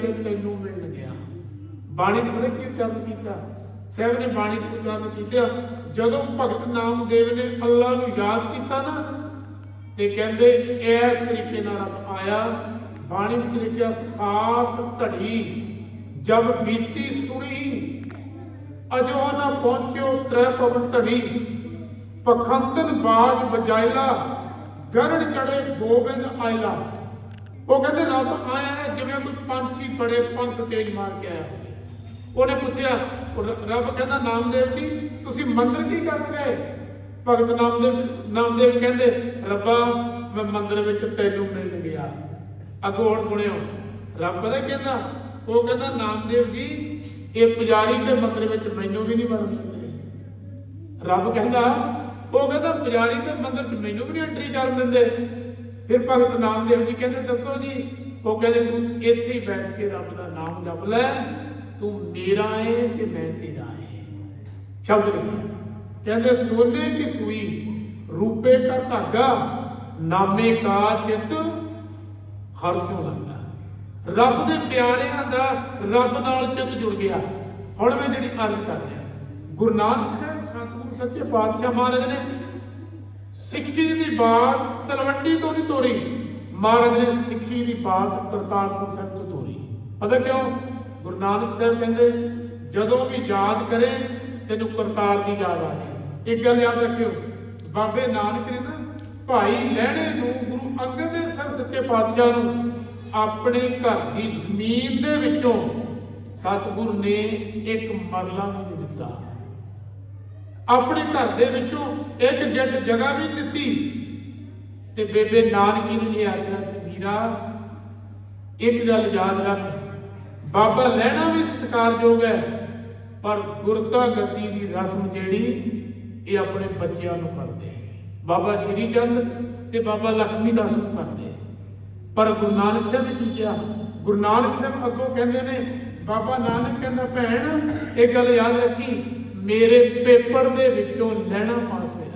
ਤੇ ਤੈਨੂੰ ਮਿਲਣ ਗਿਆ। ਬਾਣੀ ਚ ਪਤਾ ਕੀ ਉਚਾਰਨ ਕੀਤਾ। ਸਾਹਿਬ ਨੇ ਬਾਣੀ ਚ ਉਚਾਰਨ ਕੀਤਾ। ਜਦੋਂ ਭਗਤ ਨਾਮਦੇਵ ਨੇ ਅੱਲਾ ਨੂੰ ਯਾਦ ਕੀਤਾ ਨਾ, ਤੇ ਕਹਿੰਦੇ, ਇਸ ਤਰੀਕੇ ਨਾਲ ਰੱਬ ਆਇਆ। ਬਾਣੀ ਵਿੱਚ ਲਿਖਿਆ, ਸਾਤ ਘੜੀ ਜਬ ਬੀਤੀ ਸੁਣੀ ਅਜੋ ਨਾ ਪਹੁੰਚਿਓ ਤ੍ਰੈ ਪਵਨ ਧੜੀ। ਪਖੰਤਨ ਬਾਜ ਬਜਾਇਲਾ ਗਰੜ ਚੜੇ ਗੋਬਿੰਦ ਆਇਲਾ। ਉਹ ਕਹਿੰਦੇ, ਰੱਬ ਆਇਆ ਹੈ ਜਿਵੇਂ ਕੋਈ ਪੰਛੀ ਬੜੇ ਪੰਖ ਤੇਜ ਮਾਰ ਕੇ ਆਇਆ ਹੋਵੇ। ਉਹਨੇ ਪੁੱਛਿਆ, ਉਹ ਰੱਬ ਕਹਿੰਦਾ, ਨਾਮਦੇਵ ਜੀ, ਤੁਸੀਂ ਮੰਦਰ ਕੀ ਕਰਨ ਗਏ? ਭਗਤ ਨਾਮਦੇਵ ਨਾਮਦੇਵ ਕਹਿੰਦੇ, ਰੱਬਾ, ਮੈਂ ਮੰਦਰ ਵਿੱਚ ਤੈਨੂੰ ਮਿਲਣ ਗਿਆ। ਅੱਗੋਂ ਹੁਣ ਸੁਣਿਓ, ਰੱਬ ਪਤਾ ਕਹਿੰਦਾ? ਉਹ ਕਹਿੰਦਾ, ਨਾਮਦੇਵ ਜੀ, ਇਹ ਪੁਜਾਰੀ ਤੇ ਮੰਦਰ ਵਿੱਚ ਮੈਨੂੰ ਵੀ ਨਹੀਂ ਵੜਨ ਦਿੰਦੇ। ਰੱਬ ਕਹਿੰਦਾ, ਉਹ ਕਹਿੰਦਾ, ਪੁਜਾਰੀ ਤੇ ਮੰਦਰ 'ਚ ਮੈਨੂੰ ਵੀ ਨਹੀਂ ਐਂਟਰੀ ਕਰਨ ਦਿੰਦੇ। ਫਿਰ ਭਗਤ ਨਾਮਦੇਵ ਜੀ ਕਹਿੰਦੇ, ਦੱਸੋ ਜੀ। ਉਹ ਕਹਿੰਦੇ, ਤੂੰ ਇੱਥੇ ਹੀ ਬੈਠ ਕੇ ਰੱਬ ਦਾ ਨਾਮ ਜਪ ਲੈ। ਤੂੰ ਮੇਰਾ ਏ ਤੇ ਮੈਂ ਤੇਰਾ ਏ। ਸ਼ਬਦ ਲਿਖਿਆ। ਕਹਿੰਦੇ, ਸੋਨੇ ਕੀ ਸੂਈ, ਰੂਪੇ ਕਾ ਧਾਗਾ, ਨਾਮੇ ਕਾ ਚਿਤ ਹਰਸੋਂ ਸਿਉ ਰੱਬ ਦੇ ਪਿਆਰਿਆਂ ਦਾ ਰੱਬ ਨਾਲ ਚਿੱਤ ਜੁੜ ਗਿਆ। ਹੁਣ ਮੈਂ ਜਿਹੜੀ ਅਰਜ਼ ਕਰ ਰਿਹਾ, ਗੁਰੂ ਨਾਨਕ ਸਾਹਿਬ ਸਤਿਗੁਰੂ ਸੱਚੇ ਪਾਤਸ਼ਾਹ ਮਹਾਰਾਜ ਨੇ ਸਿੱਖੀ ਦੀ ਬਾਤ ਤਲਵੰਡੀ ਤੋਂ ਨਹੀਂ ਤੋਰੀ। ਮਹਾਰਾਜ ਨੇ ਸਿੱਖੀ ਦੀ ਬਾਤ ਕਰਤਾਰਪੁਰ ਸਾਹਿਬ ਤੋਂ ਤੋਰੀ। ਪਤਾ ਕਿਉਂ? ਗੁਰੂ ਨਾਨਕ ਸਾਹਿਬ ਕਹਿੰਦੇ, ਜਦੋਂ ਵੀ ਯਾਦ ਕਰੇ, ਤੈਨੂੰ ਕਰਤਾਰ ਦੀ ਯਾਦ ਆ ਜਾਏ ਇੱਕ ਗੱਲ ਯਾਦ ਰੱਖਿਓ, ਬਾਬੇ ਨਾਨਕ ਨੇ ਨਾ ਭਾਈ ਲਹਿਣੇ ਨੂੰ ਗੁਰੂ ਅੰਗਦ ਦੇਵ ਸਾਹਿਬ ਸੱਚੇ ਪਾਤਸ਼ਾਹ ਨੂੰ ਆਪਣੇ ਘਰ ਦੀ ਜ਼ਮੀਨ ਦੇ ਵਿੱਚੋਂ ਸਤਿਗੁਰ ਨੇ ਇੱਕ ਮਰਲਾ ਵੀ ਦਿੱਤਾ। ਆਪਣੇ ਘਰ ਦੇ ਵਿੱਚੋਂ ਇੱਕ ਗਿੱਟ ਜਗ੍ਹਾ ਵੀ ਦਿੱਤੀ। ਤੇ ਬੇਬੇ ਨਾਨਕੀ ਨੇ ਇਹ ਆਖਿਆ ਸੀ ਵੀਰਾ ਇੱਕ ਗੱਲ ਯਾਦ ਰੱਖ। ਬਾਬਾ ਲੈਣਾ ਵੀ ਸਤਿਕਾਰਯੋਗ ਹੈ, ਪਰ ਗੁਰਤਾ ਗੱਦੀ ਦੀ ਰਸਮ ਜਿਹੜੀ, ਇਹ ਆਪਣੇ ਬੱਚਿਆਂ ਨੂੰ ਕਰਦੇ ਬਾਬਾ ਸ਼੍ਰੀ ਚੰਦ ਤੇ ਬਾਬਾ ਲਖਮੀ ਦਾਸ ਨੂੰ ਕਰਦੇ ਪਰ ਗੁਰੂ ਨਾਨਕ ਸਾਹਿਬ ਨੇ ਕੀ ਕਿਹਾ? ਗੁਰੂ ਨਾਨਕ ਸਾਹਿਬ ਅੱਗੋਂ ਕਹਿੰਦੇ ਨੇ, ਬਾਬਾ ਨਾਨਕ ਕਹਿੰਦਾ, ਭੈਣ, ਇਹ ਗੱਲ ਯਾਦ ਰੱਖੀ। ਮੇਰੇ ਪੇਪਰ ਦੇ ਵਿੱਚੋਂ ਲੈਣਾ ਪਾਸ ਹੋਇਆ।